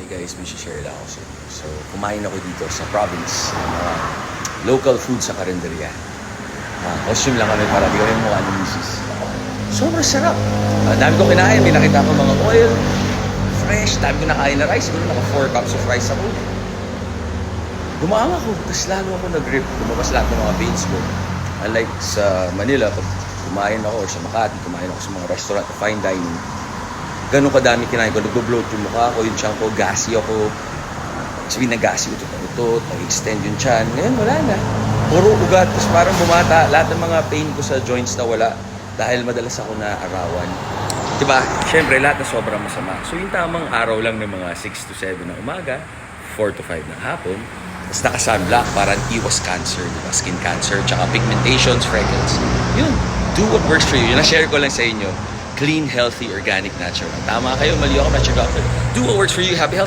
Hey guys, may share lang ako sa inyo. So, kumain ako dito sa province ng mga local food sa karinderya. Uh, costume lang kami para di kami mukha ng misis. Sobrang sarap. Uh, dami ko kinain. May nakita ko mga oil, fresh. Dami ko nakain na rice. Siguro naka 4 cups of rice ako. Dumaan ako. Tapos lalo ako nag-grip. Lumabas lahat ng mga veins ko. Unlike sa Manila, pag kumain ako or sa Makati, kumain ako sa mga restaurant, fine dining ganun kadami kinain ko. Nagbo-bloat yung mukha ko, yung tiyan ko, gassy ako. Sabihin na gassy, utot-utot, nag-extend yung tiyan. Ngayon, wala na. Puro ugat, tapos parang bumata. Lahat ng mga pain ko sa joints na wala dahil madalas ako na arawan. Diba? Siyempre, lahat na sobrang masama. So, yung tamang araw lang ng mga 6 to 7 ng umaga, 4 to 5 ng hapon, tapos naka-sunblock para iwas cancer, diba? Skin cancer, tsaka pigmentations, freckles. Yun. Do what works for you. Yun na-share ko lang sa inyo clean, healthy, organic, natural. Tama kayo, mali ako, natural doctor. Do what works for you. Happy health.